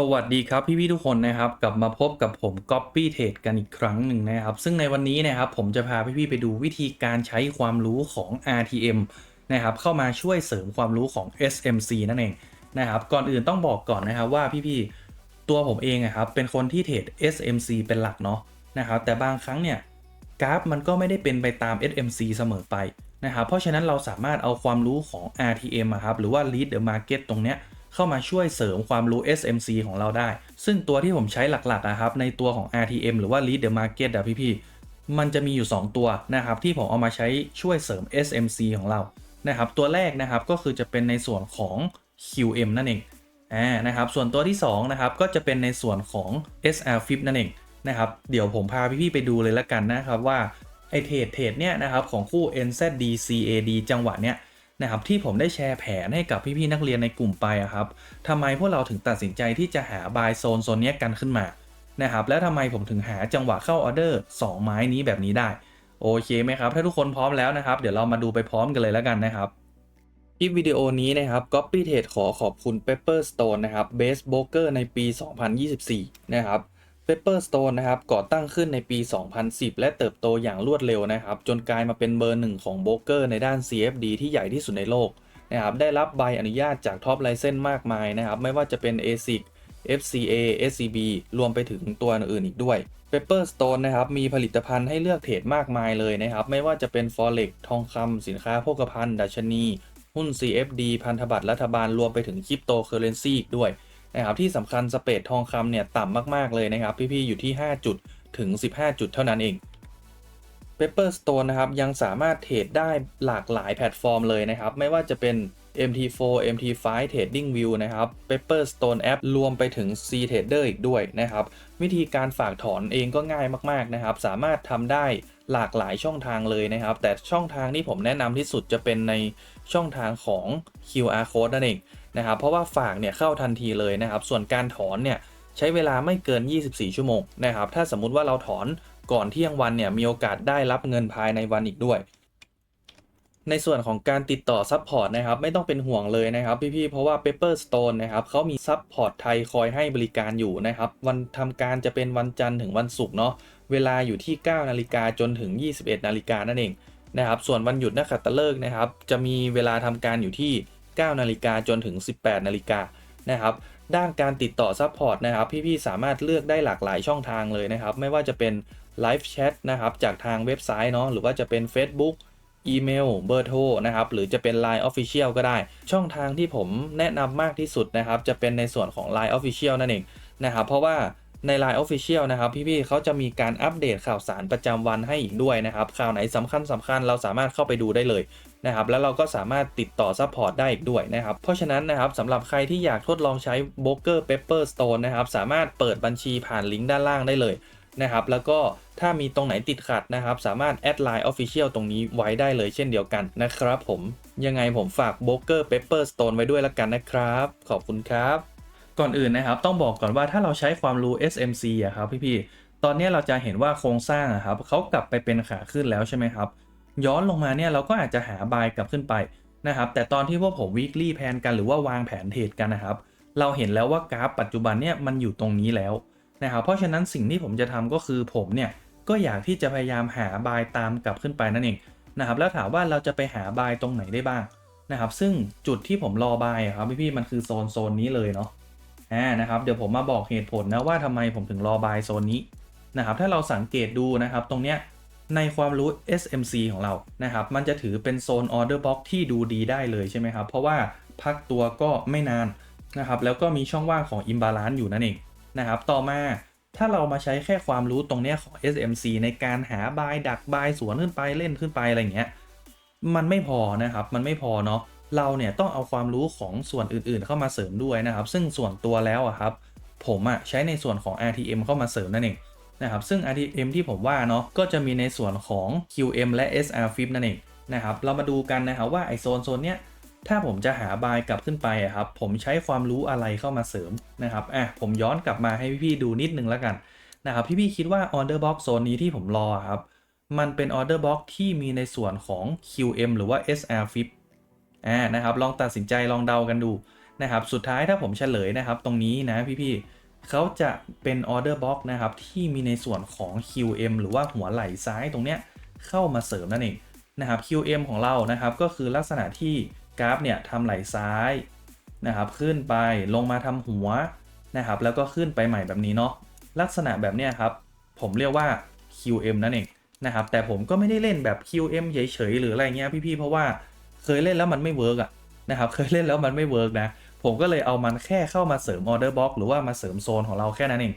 สวัสดีครับพี่พี่ทุกคนนะครับกลับมาพบกับผม Copy Trade กันอีกครั้งหนึ่งนะครับ ซึ่งในวันนี้นะครับผมจะพาพี่พี่ไปดูวิธีการใช้ความรู้ของ RTM นะครับเข้ามาช่วยเสริมความรู้ของ SMC นั่นเองนะครับก่อนอื่นต้องบอกก่อนนะครับว่าพี่พี่ตัวผมเองอะครับเป็นคนที่เทรด SMC เป็นหลักเนาะนะครับแต่บางครั้งเนี่ยกราฟมันก็ไม่ได้เป็นไปตาม SMC เสมอไปนะครับเพราะฉะนั้นเราสามารถเอาความรู้ของ RTM อะครับหรือว่า Lead the Market ตรงเนี้ย เข้ามาช่วยเสริมความรู้ SMC ของเราได้ ซึ่งตัวที่ผมใช้หลักๆอะครับในตัวของ RTM หรือว่า Lead the Market อะพี่ๆมันจะมีอยู่ 2 ตัวนะครับที่ผมเอามาใช้ช่วยเสริม SMC ของเรานะครับตัวแรกนะครับก็คือจะเป็นในส่วนของ QM นั่นเองอ่านะครับส่วนตัวที่2นะครับก็จะเป็นในส่วนของ SR Flip นั่นเองนะครับเดี๋ยวผมพาพี่ๆไปดูเลยละกันนะครับว่าไอเทรดเทรดเนี่ยนะครับของคู่ NZD CAD จังหวะเนี้ย นะครับที่ผมได้แชร์แผนให้กับพี่ๆนักเรียนในกลุ่มไปอะครับทำไมพวกเราถึงตัดสินใจที่จะหาบายโซนโซนนี้กันขึ้นมานะครับแล้วทำไมผมถึงหาจังหวะเข้าออเดอร์ 2 ไม้นี้แบบนี้ได้โอเคไหมครับ ถ้าทุกคนพร้อมแล้วนะครับ เดี๋ยวเรามาดูไปพร้อมกันเลยแล้วกันนะครับคลิปวิดีโอนี้นะครับ Copy Trade ขอขอบคุณ Pepperstone นะครับ Base Broker ในปี 2024 นะครับ Pepperstone นะครับก่อตั้งขึ้นในปี 2010 และเติบโตอย่างรวดเร็วนะครับ จนกลายมาเป็นเบอร์หนึ่งของโบรกเกอร์ในด้าน CFD ที่ใหญ่ที่สุดในโลกนะครับได้รับใบอนุญาตจากท็อปไลเซนส์มากมายนะครับไม่ว่าจะเป็น ASIC FCA SCB รวมไปถึงตัวอื่นอีกด้วย Pepperstone นะครับมีผลิตภัณฑ์ให้เลือกเทรดมากมายเลยนะครับ ไม่ว่าจะเป็น Forex ทองคำสินค้าโภคภัณฑ์ดัชนี หุ้น CFD พันธบัตรรัฐบาลรวมไปถึงคริปโตเคอเรนซีอีกด้วย นะครับที่สำคัญสเปดทองคำเนี่ยต่ำมากๆเลยนะครับ พี่ๆอยู่ที่ 5 จุดถึง 15 จุดเท่านั้นเอง Pepperstone นะครับยังสามารถเทรดได้หลากหลายแพลตฟอร์มเลยนะครับ ไม่ว่าจะเป็น MT4 MT5 Trading View นะครับ Pepperstone App รวมไปถึง C Trader อีกด้วยนะครับ วิธีการฝากถอนเองก็ง่ายมากๆนะครับ สามารถทำได้หลากหลายช่องทางเลยนะครับ แต่ช่องทางที่ผมแนะนำที่สุดจะเป็นในช่องทางของ QR Code นั่นเอง นะครับเพราะว่าฝากเนี่ยเข้าทันทีเลยนะครับ ส่วนการถอนเนี่ยใช้เวลาไม่เกิน 24 ชั่วโมงนะครับถ้าสมมุติว่าเราถอนก่อนเที่ยงวันเนี่ยมีโอกาสได้รับเงินภายในวันอีกด้วย ในส่วนของการติดต่อซัพพอร์ตนะครับไม่ต้องเป็นห่วงเลยนะครับพี่ๆเพราะว่า Pepperstone นะครับเขามีซัพพอร์ตไทยคอยให้บริการอยู่นะครับวันทำการจะเป็นวันจันทร์ถึงวันศุกร์เนาะเวลาอยู่ที่ 9 นาฬิกาจนถึง 21 นาฬิกานั่นเองนะครับส่วนวันหยุดนักขัตฤกษ์นะครับจะมีเวลาทำการอยู่ที่ 9 นาฬิกาจนถึง 18 นาฬิกานะครับด้านการติดต่อซัพพอร์ตนะครับพี่ๆสามารถเลือกได้หลากหลายช่องทางเลยนะครับ ไม่ว่าจะเป็นไลฟ์แชทนะครับจากทางเว็บไซต์เนาะหรือว่าจะเป็น Facebook อีเมลเบอร์โทรนะครับหรือจะเป็น Line Official ก็ได้ ช่องทางที่ผมแนะนำมากที่สุดนะครับ จะเป็นในส่วนของ Line Official นั่นเองนะครับ เพราะว่าใน Line Official นะครับพี่ๆเขาจะมีการอัปเดตข่าวสารประจำวันให้อีกด้วยนะครับ ข่าวไหนสำคัญสำคัญเราสามารถเข้าไปดูได้เลย นะครับแล้วเราก็สามารถติดต่อซัพพอร์ตได้อีกด้วยนะครับเพราะฉะนั้นนะครับสำหรับใครที่อยากทดลองใช้ b r o k e r Pepper Stone นะครับสามารถเปิดบัญชีผ่านลิงก์ด้านล่างได้เลยนะครับแล้วก็ถ้ามีตรงไหนติดขัดนะครับ สามารถแอดไลน์ Official ตรงนี้ไว้ได้เลยเช่นเดียวกันนะครับผมยังไงผมฝาก b r o k e r Pepper Stone ไว้ด้วยละกันนะครับ ขอบคุณครับ ก่อนอื่นนะครับ ต้องบอกก่อนว่าถ้าเราใช้ความรู้ SMC อะครับพี่ๆตอนนี้เราจะเห็นว่าโครงสร้างอะครับเขากลับไปเป็นขาขึ้นแล้วใช่ไหมครับ ย้อนลงมาเนี่ยเราก็อาจจะหาบายกลับขึ้นไปนะครับแต่ตอนที่พวกผม weekly แพนกันหรือว่าวางแผนเทรดกันนะครับ เราเห็นแล้วว่ากราฟปัจจุบันเนี่ยมันอยู่ตรงนี้แล้วนะครับเพราะฉะนั้นสิ่งที่ผมจะทำก็คือผมเนี่ยก็อยากที่จะพยายามหาบายตามกลับขึ้นไปนั่นเองนะครับแล้วถามว่าเราจะไปหาบายตรงไหนได้บ้างนะครับซึ่งจุดที่ผมรอบายครับพี่ๆมันคือโซนโซนนี้เลยเนาะอ่านะครับเดี๋ยวผมมาบอกเหตุผลนะว่าทำไมผมถึงรอบายโซนนี้นะครับถ้าเราสังเกตดูนะครับตรงเนี้ย ในความรู้ SMC ของเรานะครับ มันจะถือเป็นโซน Order Box ที่ดูดีได้เลยใช่ไหมครับ เพราะว่าพักตัวก็ไม่นานนะครับ แล้วก็มีช่องว่างของ Imbalance อยู่นั่นเองนะครับ ต่อมาถ้าเรามาใช้แค่ความรู้ตรงเนี้ยของ SMC ในการหาบายดักบายสวนขึ้นไปเล่นขึ้นไปอะไรเงี้ย มันไม่พอนะครับ มันไม่พอเนาะ เราเนี่ยต้องเอาความรู้ของส่วนอื่นๆ เข้ามาเสริมด้วยนะครับ ซึ่งส่วนตัวแล้วอะครับ ผมอะใช้ในส่วนของ RTM เข้ามาเสริมนั่นเอง นะครับซึ่ง RTM ที่ผมว่าเนาะก็จะมีในส่วนของ QM และ SR Flip นั่นเองนะครับเรามาดูกันนะครับว่าไอโซนโซนเนี้ยถ้าผมจะหาบายกลับขึ้นไปอะครับผมใช้ความรู้อะไรเข้ามาเสริมนะครับอะผมย้อนกลับมาให้พี่ๆดูนิดนึงแล้วกันนะครับพี่ๆคิดว่า Order Box โซนนี้ที่ผมรออะครับมันเป็น Order Box ที่มีในส่วนของ QM หรือว่า SR Flip อ่านะครับลองตัดสินใจลองเดากันดูนะครับสุดท้ายถ้าผมเฉลยนะครับตรงนี้นะพี่ๆ เขาจะเป็นออเดอร์บล็อกนะครับที่มีในส่วนของ QM หรือว่าหัวไหล่ซ้ายตรงเนี้ยเข้ามาเสริมนั่นเองนะครับ QM ของเรานะครับก็คือลักษณะที่กราฟเนี่ยทำไหล่ซ้ายนะครับขึ้นไปลงมาทำหัวนะครับแล้วก็ขึ้นไปใหม่แบบนี้เนาะลักษณะแบบเนี้ยครับผมเรียกว่า QM นั่นเองนะครับแต่ผมก็ไม่ได้เล่นแบบ QM เฉยๆหรืออะไรเงี้ยพี่ๆเพราะว่าเคยเล่นแล้วมันไม่เวิร์กอะนะครับเคยเล่นแล้วมันไม่เวิร์กนะ ผมก็เลยเอามันแค่เข้ามาเสริมออเดอร์บ็อกหรือว่ามาเสริมโซนของเราแค่นั้นเอง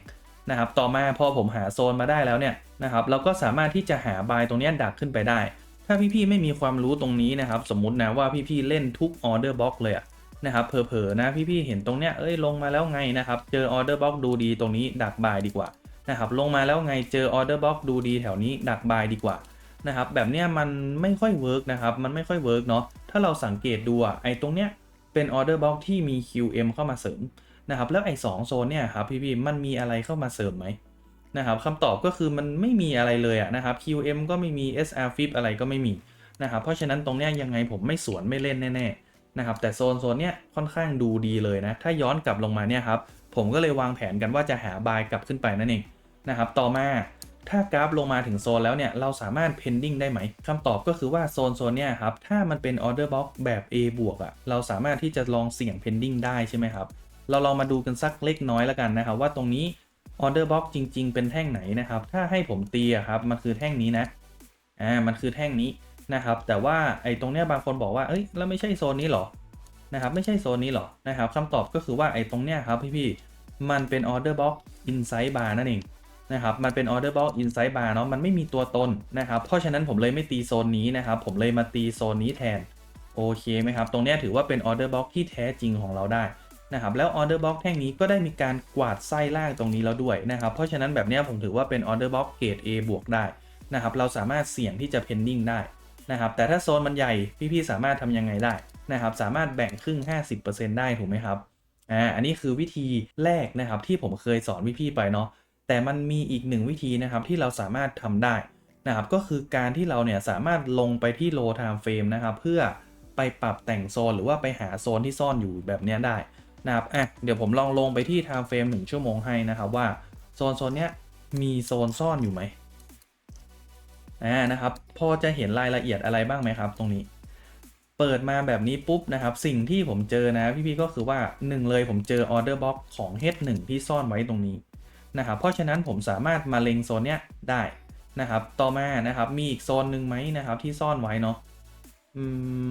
นะครับต่อมาพอผมหาโซนมาได้แล้วเนี่ยนะครับเราก็สามารถที่จะหาบายตรงนี้ดักขึ้นไปได้ ถ้าพี่ๆไม่มีความรู้ตรงนี้นะครับ สมมุตินะว่าพี่ๆเล่นทุกออเดอร์บ็อกเลยอะนะครับเผลอๆนะพี่ๆเห็นตรงเนี้ยเอ้ยลงมาแล้วไงนะครับเจอออเดอร์บ็อกดูดีตรงนี้ดักบายดีกว่านะครับลงมาแล้วไงเจอออเดอร์บ็อกดูดีแถวนี้ดักบายดีกว่านะครับแบบเนี้ยมันไม่ค่อยเวิร์กนะครับมันไม่ค่อยเวิร์กเนาะถ้าเราสังเกตดูอะไอ้ตรงเนี้ย เป็นออเดอร์บล็อกที่มี QM เข้ามาเสริมนะครับแล้วไอ้สโซนเนี่ยครับพี่พี่ๆมันมีอะไรเข้ามาเสริมไหมนะครับคำตอบก็คือมันไม่มีอะไรเลยอะนะครับ QM ก็ไม่มี SR Flip อะไรก็ไม่มีนะครับเพราะฉะนั้นตรงเนี้ยยังไงผมไม่สวนไม่เล่นแน่ๆนะครับแต่โซนโซนเนี้ยค่อนข้างดูดีเลยนะถ้าย้อนกลับลงมาเนี่ยครับผมก็เลยวางแผนกันว่าจะหาบายกลับขึ้นไปนั่นเองนะครับต่อมา ถ้ากราฟลงมาถึงโซนแล้วเนี่ยเราสามารถ pending ได้ไหมคำตอบก็คือว่าโซนโซนเนี่ยครับถ้ามันเป็น order box แบบ A บวกอะ่ะเราสามารถที่จะลองเสี่ยง pending ได้ใช่ไหมครับเราลองมาดูกันสักเล็กน้อยแล้วกันนะครับว่าตรงนี้ order box จริง ๆ เป็นแท่งไหนนะครับถ้าให้ผมตีอะครับมันคือแท่งนี้นะอ่ามันคือแท่งนี้นะครับแต่ว่าไอ้ตรงเนี้ยบางคนบอกว่าเอ้ยแล้วไม่ใช่โซนนี้หรอนะครับไม่ใช่โซนนี้หรอนะครับคำตอบก็คือว่าไอ้ตรงเนี้ยครับพี่ๆมันเป็น order box inside bar นั่นเอง นะครับมันเป็น order box inside bar เนาะมันไม่มีตัวตนนะครับเพราะฉะนั้นผมเลยไม่ตีโซนนี้นะครับผมเลยมาตีโซนนี้แทนโอเคไหมครับตรงนี้ถือว่าเป็น order box ที่แท้จริงของเราได้นะครับแล้ว order box แท่งนี้ก็ได้มีการกวาดไส้ล่างตรงนี้แล้วด้วยนะครับเพราะฉะนั้นแบบนี้ผมถือว่าเป็น order box เกรด A บวกได้นะครับเราสามารถเสี่ยงที่จะ pending ได้นะครับแต่ถ้าโซนมันใหญ่พี่ๆสามารถทำยังไงได้นะครับสามารถแบ่งครึ่ง 50%ได้ถูกไหมครับอ่าอันนี้คือวิธีแรกนะครับที่ผมเคยสอนพี่ๆไปเนาะ แต่มันมีอีกหนึ่งวิธีนะครับที่เราสามารถทำได้นะครับก็คือการที่เราเนี่ยสามารถลงไปที่ low time frame นะครับเพื่อไปปรับแต่งโซนหรือว่าไปหาโซนที่ซ่อนอยู่แบบนี้ได้นะครับอะเดี๋ยวผมลองลงไปที่ time frame 1ชั่วโมงให้นะครับว่าโซนโซนเนี้ยมีโซนซ่อนอยู่ไหมอ่านะครับพอจะเห็นรายละเอียดอะไรบ้างไหมครับ ตรงนี้ เปิดมาแบบนี้ปุ๊บนะครับสิ่งที่ผมเจอนะพี่ๆก็คือว่า 1 เลยผมเจอ order box ของ H1 ที่ซ่อนไว้ตรงนี้ นะครับเพราะฉะนั้นผมสามารถมาเล็งโซนเนี้ยได้นะครับต่อมานะครับมีอีกโซนหนึ่งไหมนะครับที่ซ่อนไว้เนาะอืม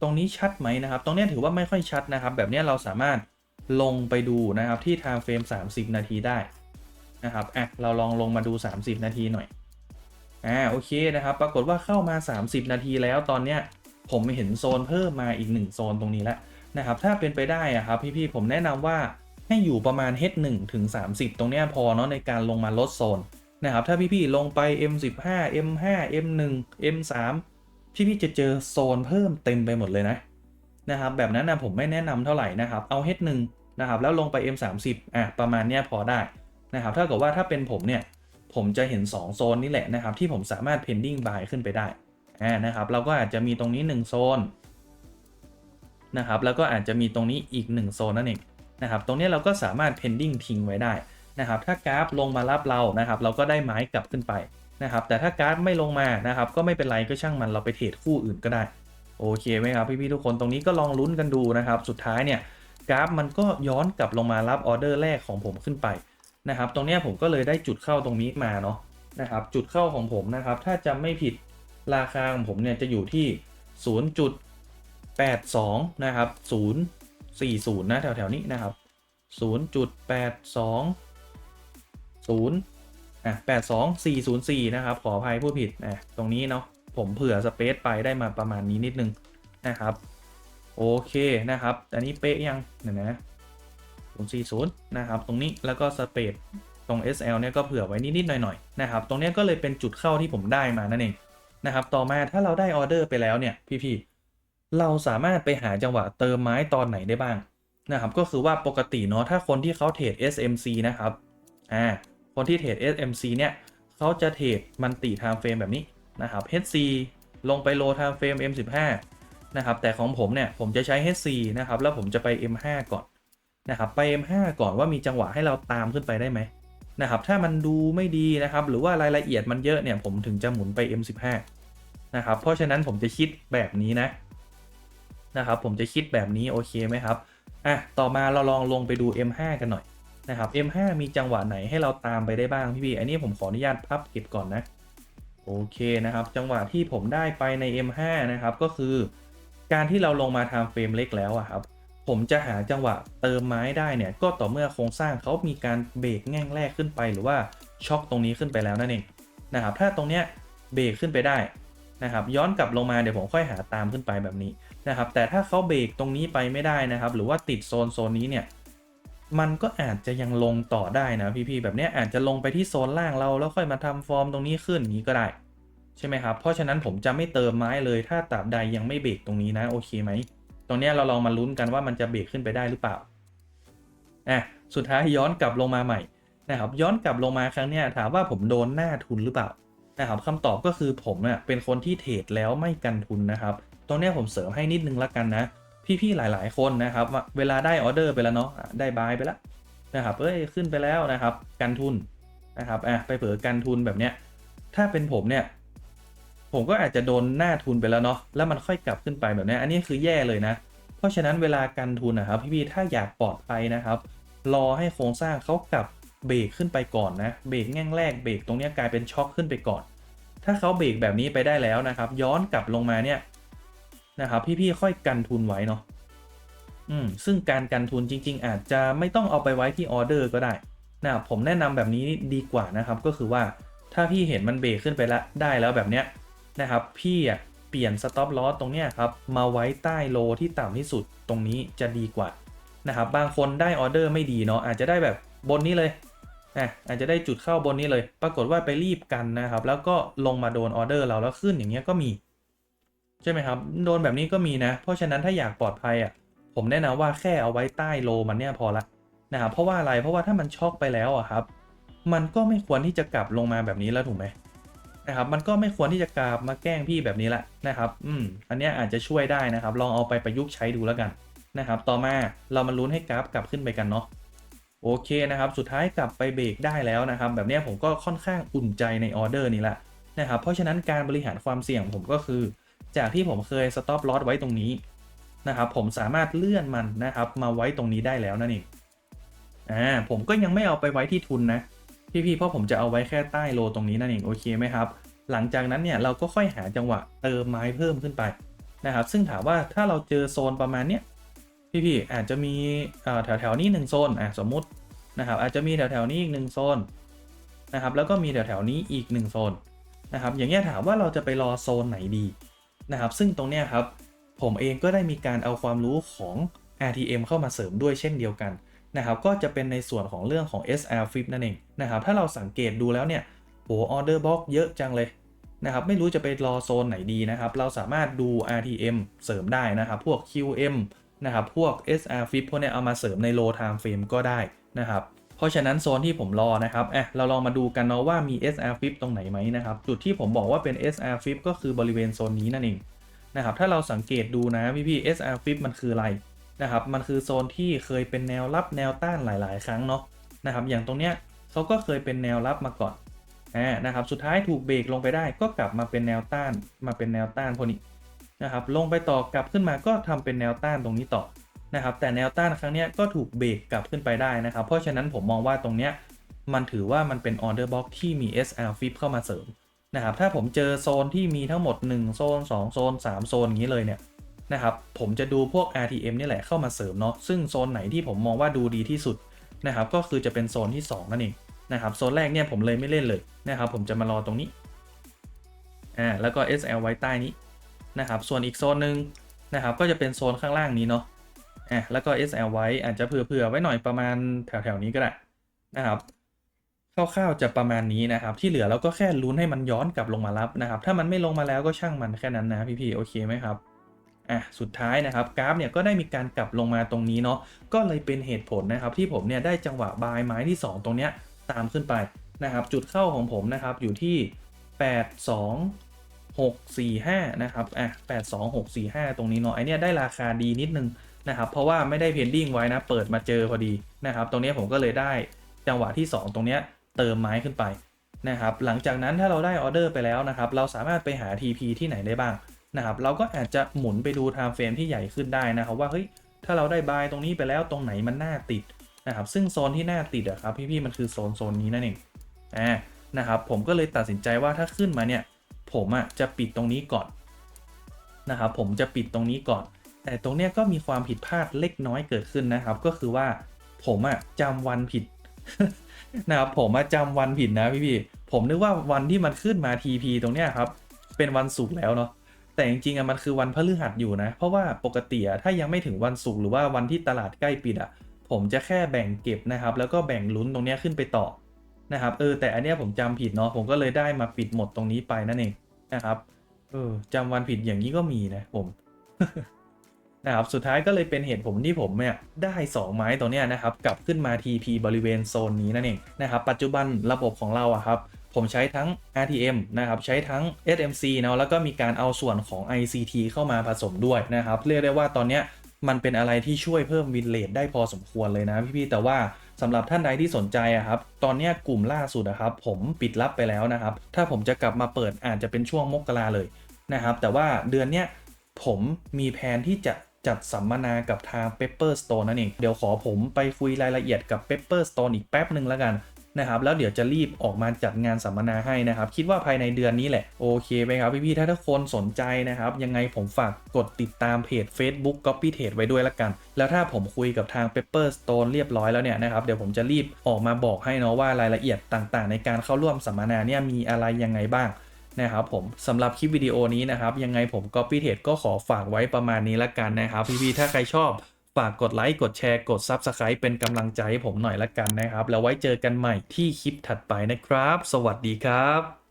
ตรงนี้ชัดไหมนะครับ ตรงเนี้ยถือว่าไม่ค่อยชัดนะครับ แบบเนี้ยเราสามารถลงไปดูนะครับที่ time frame 30 นาทีได้นะครับอะเราลองลงมาดู 30 นาทีหน่อยอ่าโอเคนะครับ ปรากฏว่าเข้ามา 30 นาทีแล้วตอนเนี้ยผมเห็นโซนเพิ่มมาอีก 1 โซนตรงนี้แล้วนะครับ ถ้าเป็นไปได้อะครับพี่ๆผมแนะนำว่า ให้อยู่ประมาณ H1 ถึง 30 ตรงนี้พอเนาะในการลงมาลดโซนนะครับ ถ้าพี่ ๆ ลงไป M15 M5 M1 M3 พี่ ๆ จะเจอโซนเพิ่มเต็มไปหมดเลยนะนะครับ แบบนั้นนะผมไม่แนะนำเท่าไหร่นะครับ เอา H1 นะครับ แล้วลงไป M30 อะประมาณเนี้ยพอได้นะครับถ้ากิดว่าถ้าเป็นผมเนี่ย ผมจะเห็น 2 โซนนี่แหละนะครับ ที่ผมสามารถ pending buy ขึ้นไปได้อ่านะครับ เราก็อาจจะมีตรงนี้ 1 โซนนะครับ แล้วก็อาจจะมีตรงนี้อีก 1 โซนนั่นเอง นะครับ ตรงนี้เราก็สามารถ pending ทิ้งไว้ได้นะครับ ถ้ากราฟลงมารับเรานะครับ เราก็ได้ไม้กลับขึ้นไปนะครับ แต่ถ้ากราฟไม่ลงมานะครับ ก็ไม่เป็นไรก็ช่างมันเราไปเทรดคู่อื่นก็ได้ โอเคไหมครับพี่ๆทุกคนตรงนี้ก็ลองลุ้นกันดูนะครับ สุดท้ายเนี่ยกราฟมันก็ย้อนกลับลงมารับออเดอร์แรกของผมขึ้นไปนะครับ ตรงนี้ผมก็เลยได้จุดเข้าตรงนี้มาเนาะนะครับ จุดเข้าของผมนะครับ ถ้าจำไม่ผิดราคาของผมเนี่ยจะอยู่ที่ 0.82 นะครับ 40 นะ แถว ๆ นี้นะครับ 0.82 0อะ82404 นะครับ ขออภัยผู้ผิดอะตรงนี้เนาะผมเผื่อสเปซไปได้มาประมาณนี้นิดนึงนะครับ โอเคนะครับ อันนี้เป๊ะยังเดี๋ยนะ040 นะครับ ตรงนี้แล้วก็สเปซตรง SL เนี่ยก็เผื่อไว้นิดๆหน่อยๆนะครับ ตรงนี้ก็เลยเป็นจุดเข้าที่ผมได้มานั่นเองนะครับ ต่อมาถ้าเราได้ออเดอร์ไปแล้วเนี่ยพี่ๆ เราสามารถไปหาจังหวะเติมไม้ตอนไหนได้บ้างนะครับก็คือว่าปกติเนาะถ้าคนที่เขาเทรด SMC นะครับอ่าคนที่เทรด SMC เนี่ยเขาจะเทรดมันติ time frame แบบนี้นะครับ HC ลงไป low time frame M15 นะครับแต่ของผมเนี่ยผมจะใช้ HC นะครับแล้วผมจะไป M5 ก่อนนะครับไป M5 ก่อนว่ามีจังหวะให้เราตามขึ้นไปได้ไหมนะครับถ้ามันดูไม่ดีนะครับหรือว่ารายละเอียดมันเยอะเนี่ยผมถึงจะหมุนไป M15 นะครับเพราะฉะนั้นผมจะคิดแบบนี้นะ นะครับ ผมจะคิดแบบนี้โอเคไหมครับอะต่อมาเราลองลงไปดู M5 กันหน่อยนะครับ M5 มีจังหวะไหนให้เราตามไปได้บ้างพี่ๆอันนี้ผมขออนุญาตพับเก็บก่อนนะโอเคนะครับ จังหวะที่ผมได้ไปใน M5 นะครับก็คือ การที่เราลงมาทำเฟรมเล็กแล้วอะครับผมจะหาจังหวะเติมไม้ได้เนี่ยก็ต่อเมื่อโครงสร้างเขามีการเบรกแง่งแรกขึ้นไป หรือว่าช็อคตรงนี้ขึ้นไปแล้วนั่นเองนะครับถ้าตรงเนี้ยเบรกขึ้นไปได้นะครับย้อนกลับลงมาเดี๋ยวผมค่อยหาตามขึ้นไปแบบนี้ นะครับแต่ถ้าเขาเบรกตรงนี้ไปไม่ได้นะครับ หรือว่าติดโซนโซนนี้เนี่ยมันก็อาจจะยังลงต่อได้นะพี่ๆแบบนี้อาจจะลงไปที่โซนล่างเราแล้วค่อยมาทำฟอร์มตรงนี้ขึ้นนี้ก็ได้ใช่ไหมครับ เพราะฉะนั้นผมจะไม่เติมไม้เลย ถ้าตราบใดยังไม่เบรกตรงนี้นะโอเคไหม ตรงนี้เราลองมาลุ้นกันว่ามันจะเบรกขึ้นไปได้หรือเปล่าอะสุดท้ายย้อนกลับลงมาใหม่นะครับ ย้อนกลับลงมาครั้งนี้ถามว่าผมโดนหน้าทุนหรือเปล่านะครับคำตอบก็คือผมเนี่ยเป็นคนที่เทรดแล้วไม่กันทุนนะครับ ตรงนี้ผมเสริมให้นิดนึงละกันนะ พี่ๆหลาย ๆ คนนะครับเวลาได้ออเดอร์ไปแล้วเนาะได้บายไปแล้วนะครับเอ้ยขึ้นไปแล้วนะครับกันทุนนะครับอะไปเผลอกันทุนแบบเนี้ยถ้าเป็นผมเนี่ยผมก็อาจจะโดนหน้าทุนไปแล้วเนาะแล้วมันค่อยกลับขึ้นไปแบบเนี้ยอันนี้คือแย่เลยนะ เพราะฉะนั้นเวลากันทุนนะครับพี่ๆถ้าอยากปลอดภัยนะครับ รอให้โครงสร้างเขากลับเบรกขึ้นไปก่อนนะเบรกแง่งแรกเบรกตรงเนี้ยกลายเป็นช็อคขึ้นไปก่อน ถ้าเขาเบรกแบบนี้ไปได้แล้วนะครับ ย้อนกลับลงมาเนี่ย นะครับ พี่ๆค่อยกันทุนไว้เนาะอืมซึ่งการกันทุนจริง ๆ อาจจะไม่ต้องเอาไปไว้ที่ออเดอร์ก็ได้นะครับผมแนะนำแบบนี้ดีกว่านะครับ ก็คือว่าถ้าพี่เห็นมันเบรกขึ้นไปแล้วได้แล้วแบบเนี้ยนะครับ พี่อะเปลี่ยนสต็อปลอสตรงเนี้ยครับ มาไว้ใต้โลที่ต่ำที่สุดตรงนี้จะดีกว่านะครับ บางคนได้ออเดอร์ไม่ดีเนาะอาจจะได้แบบบนนี้เลยอะอาจจะได้จุดเข้าบนนี้เลย ปรากฏว่าไปรีบกันนะครับ แล้วก็ลงมาโดนออเดอร์เราแล้วขึ้นอย่างเงี้ยก็มี ใช่ไหมครับ โดนแบบนี้ก็มีนะ เพราะฉะนั้นถ้าอยากปลอดภัยอะ ผมแนะนำว่าแค่เอาไว้ใต้โลมันเนี่ยพอละนะครับเพราะว่าอะไรเพราะว่าถ้ามันช็อกไปแล้วอะครับ มันก็ไม่ควรที่จะกลับลงมาแบบนี้แล้วถูกไหมนะครับมันก็ไม่ควรที่จะกลับมาแกล้งพี่แบบนี้ละนะครับ อืมอันนี้อาจจะช่วยได้นะครับ ลองเอาไปประยุกต์ใช้ดูแล้วกันนะครับ ต่อมาเรามาลุ้นให้กราฟกลับขึ้นไปกันเนาะโอเคนะครับ สุดท้ายกลับไปเบรกได้แล้วนะครับ แบบนี้ผมก็ค่อนข้างอุ่นใจในออเดอร์นี้ละนะครับ เพราะฉะนั้นการบริหารความเสี่ยงผมก็คือ จากที่ผมเคยสต็อปลอสไว้ตรงนี้นะครับ ผมสามารถเลื่อนมันนะครับ มาไว้ตรงนี้ได้แล้วนั่นเองอ่าผมก็ยังไม่เอาไปไว้ที่ทุนนะพี่ๆเพราะผมจะเอาไว้แค่ใต้โลตรงนี้นั่นเองโอเคไหมครับ หลังจากนั้นเนี่ยเราก็ค่อยหาจังหวะเติมไม้เพิ่มขึ้นไปนะครับ ซึ่งถามว่าถ้าเราเจอโซนประมาณเนี้ยพี่ๆอาจจะมีแถวแถวๆนี้หนึ่งโซนอะสมมุตินะครับ อาจจะมีแถวแถวๆนี้อีกหนึ่งโซนนะครับแล้วก็มีแถวแถวๆนี้อีกหนึ่งโซนนะครับอย่างเงี้ยถามว่าเราจะไปรอโซนไหนดี นะครับ ซึ่งตรงเนี้ยครับ ผมเองก็ได้มีการเอาความรู้ของ RTM เข้ามาเสริมด้วยเช่นเดียวกันนะครับก็จะเป็นในส่วนของเรื่องของ SR Flip นั่นเองนะครับถ้าเราสังเกตดูแล้วเนี่ยโอ้ออเดอร์บล็อกเยอะจังเลยนะครับไม่รู้จะไปรอโซนไหนดีนะครับ เราสามารถดู RTM เสริมได้นะครับ พวก QM นะครับพวก SR Flip พวกเนี้ยเอามาเสริมใน Low Time Frame ก็ได้นะครับ เพราะฉะนั้นโซนที่ผมรอนะครับอะเราลองมาดูกันเนาะว่ามี SR Flip ตรงไหนไหมนะครับ จุดที่ผมบอกว่าเป็น SR Flip ก็คือบริเวณโซนนี้นั่นเองนะครับถ้าเราสังเกตดูนะพี่พี่ SR Flip มันคืออะไรนะครับมันคือโซนที่เคยเป็นแนวรับแนวต้านหลาย ๆ ครั้งเนาะนะครับอย่างตรงเนี้ยเขาก็เคยเป็นแนวรับมาก่อนอ่านะครับสุดท้ายถูกเบรกลงไปได้ก็กลับมาเป็นแนวต้านมาเป็นแนวต้านพวกนี้นะครับลงไปต่อกลับขึ้นมาก็ทำเป็นแนวต้านตรงนี้ต่อ นะครับแต่แนวต้านครั้งนี้ก็ถูกเบรกกลับขึ้นไปได้นะครับเพราะฉะนั้นผมมองว่าตรงเนี้ยมันถือว่ามันเป็นออเดอร์บ็อกที่มี SR Flip เข้ามาเสริมนะครับถ้าผมเจอโซนที่มีทั้งหมด 1 โซน 2 โซน 3 โซนอย่างนี้เลยเนี่ยนะครับผมจะดูพวก RTM นี่แหละเข้ามาเสริมเนาะซึ่งโซนไหนที่ผมมองว่าดูดีที่สุดนะครับก็คือจะเป็นโซนที่ 2 นั่นเองนะครับโซนแรกเนี่ยผมเลยไม่เล่นเลยนะครับผมจะมารอตรงนี้อ่าแล้วก็ SL ไว้ใต้นี้นะครับส่วนอีกโซนหนึ่งนะครับก็จะเป็นโซนข้างล่างนี้เนาะ อ่าแล้วก็ SL ไว้อาจจะเผื่อๆไว้หน่อยประมาณแถวๆนี้ก็ได้นะครับคร่าวๆจะประมาณนี้นะครับ ที่เหลือเราก็แค่ลุ้นให้มันย้อนกลับลงมารับนะครับ ถ้ามันไม่ลงมาแล้วก็ช่างมันแค่นั้นนะพี่ๆโอเคไหมครับอะสุดท้ายนะครับกราฟเนี่ยก็ได้มีการกลับลงมาตรงนี้เนาะก็เลยเป็นเหตุผลนะครับ ที่ผมเนี่ยได้จังหวะบายไม้ที่ 2 ตรงเนี้ยตามขึ้นไปนะครับ จุดเข้าของผมนะครับอยู่ที่ 8 2 645 นะครับอะ82645 ตรงนี้เนาะไอเนี้ยได้ราคาดีนิดนึง นะครับ เพราะว่าไม่ได้เพนดิ้งไว้นะ เปิดมาเจอพอดีนะครับ ตรงนี้ผมก็เลยได้จังหวะที่ 2 ตรงนี้เติมไม้ขึ้นไปนะครับ หลังจากนั้นถ้าเราได้ออเดอร์ไปแล้วนะครับ เราสามารถไปหา TP ที่ไหนได้บ้างนะครับ เราก็อาจจะหมุนไปดู time frame ที่ใหญ่ขึ้นได้นะครับว่าเฮ้ยถ้าเราได้บายตรงนี้ไปแล้วตรงไหนมันน่าติดนะครับ ซึ่งโซนที่น่าติดอะครับพี่ๆมันคือโซนโซนนี้นั่นเองอ่านะครับผมก็เลยตัดสินใจว่าถ้าขึ้นมาเนี่ยผมอะจะปิดตรงนี้ก่อนนะครับผมจะปิดตรงนี้ก่อน แต่ตรงเนี้ยก็มีความผิดพลาดเล็กน้อยเกิดขึ้นนะครับ ก็คือว่าผมอะจำวันผิดนะครับผมอะจำวันผิดนะพี่ๆผมนึกว่าวันที่มันขึ้นมา TP ตรงเนี้ยครับ เป็นวันศุกร์แล้วเนาะแต่จริงๆอะมันคือวันพฤหัสอยู่นะ เพราะว่าปกติอะถ้ายังไม่ถึงวันศุกร์หรือว่าวันที่ตลาดใกล้ปิดอะผมจะแค่แบ่งเก็บนะครับ แล้วก็แบ่งลุ้นตรงเนี้ยขึ้นไปต่อนะครับ เออแต่อันเนี้ยผมจำผิดเนาะผมก็เลยได้มาปิดหมดตรงนี้ไปนั่นเองนะครับ เออจำวันผิดอย่างนี้ก็มีนะผม นะครับสุดท้ายก็เลยเป็นเหตุผมที่ผมเนี่ยได้ 2 ไม้ตัวเนี้ยนะครับกลับขึ้นมา TP บริเวณโซนนี้นั่นเองนะครับปัจจุบันระบบของเราอะครับผมใช้ทั้ง RTM นะครับ ใช้ทั้ง SMC เนาะแล้วก็มีการเอาส่วนของ ICT เข้ามาผสมด้วยนะครับ เรียกได้ว่าตอนเนี้ยมันเป็นอะไรที่ช่วยเพิ่มวินเลทได้พอสมควรเลยนะพี่ๆ แต่ว่าสำหรับท่านใดที่สนใจอะครับ ตอนนี้กลุ่มล่าสุดอะครับ ผมปิดรับไปแล้วนะครับ ถ้าผมจะกลับมาเปิดอาจจะเป็นช่วงมกราเลยนะครับ แต่ว่าเดือนเนี้ยผมมีแผนที่จะ จัดสัมมนากับทาง Pepper Stone นั่นเอง เดี๋ยวขอผมไปคุยรายละเอียดกับ Pepper Stone อีกแป๊บหนึ่งแล้วกันนะครับแล้วเดี๋ยวจะรีบออกมาจัดงานสัมมนาให้นะครับ คิดว่าภายในเดือนนี้แหละ โอเคไหมครับพี่ๆถ้าทุกคนสนใจนะครับ ยังไงผมฝากกดติดตามเพจ Facebook Copy Trade ไว้ด้วยละกัน แล้วถ้าผมคุยกับทาง Pepper Stone เรียบร้อยแล้วเนี่ยนะครับ เดี๋ยวผมจะรีบออกมาบอกให้เนาะว่ารายละเอียดต่างๆ ในการเข้าร่วมสัมมนาเนี่ยมีอะไรยังไงบ้าง นะครับผมสำหรับคลิปวิดีโอนี้นะครับ ยังไงผม Copy Trade ก็ขอฝากไว้ประมาณนี้ละกันนะครับพี่ๆถ้าใครชอบฝากกดไลค์ กดแชร์ กด Subscribe เป็นกำลังใจให้ผมหน่อยละกันนะครับ แล้วไว้เจอกันใหม่ที่คลิปถัดไปนะครับ สวัสดีครับ